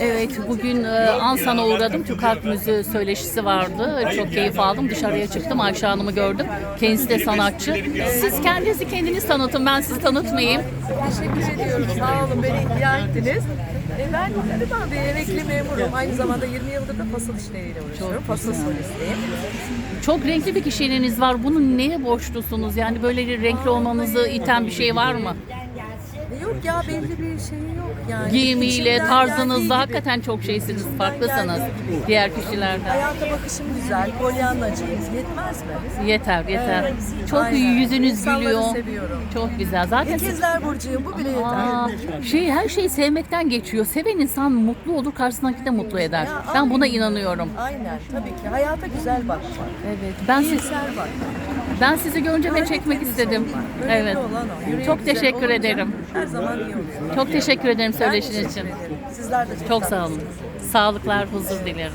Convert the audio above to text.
Evet, bugün e, Ansan'a uğradım. Türk Halk Müziği söyleşisi vardı. Çok keyif aldım. Dışarıya çıktım. Ayşe Hanım'ı gördüm. Kendisi de sanatçı. Siz kendinizi kendiniz tanıtın. Ben sizi tanıtmayayım. Teşekkür ediyorum. Sağ olun beni ihya ettiniz. E ben galiba bir emekli memurum. Aynı zamanda 20 yıldır da fasıl işleriyle uğraşıyorum. Fasıl solistiyim. Çok renkli bir kişiliğiniz var. Bunu neye borçlusunuz? Yani böyle renkli olmanızı iten bir şey var mı? Yok ya belli bir şey yok yani. Giyimiyle, İçimden tarzınızda geldiği hakikaten çok şeysiniz. Farklısınız geldiği gibi. diğer kişilerden. Hayata bakışım güzel, polyanlacıyım. Yetmez mi? Yeter, yeter. Evet. Çok Aynen. yüzünüz İnsanları gülüyor. seviyorum. Çok güzel. Zaten İkizler Burcu'yum bu bile yeter. Aa, şey her şeyi sevmekten geçiyor. Seven insan mutlu olur, karşısındaki de mutlu eder. Ya, Ben buna aynen. inanıyorum. Aynen tabii ki. Hayata güzel bakmak. Evet. Ben siz, İyimser bakmak. Ben sizi görünce de çekmek istedim. Evet. Çok teşekkür ederim. Her zaman iyi oluyor. Çok teşekkür ederim söyleşiniz için. Sizler de çok, sağ olun. Sağlıklar, huzur dilerim.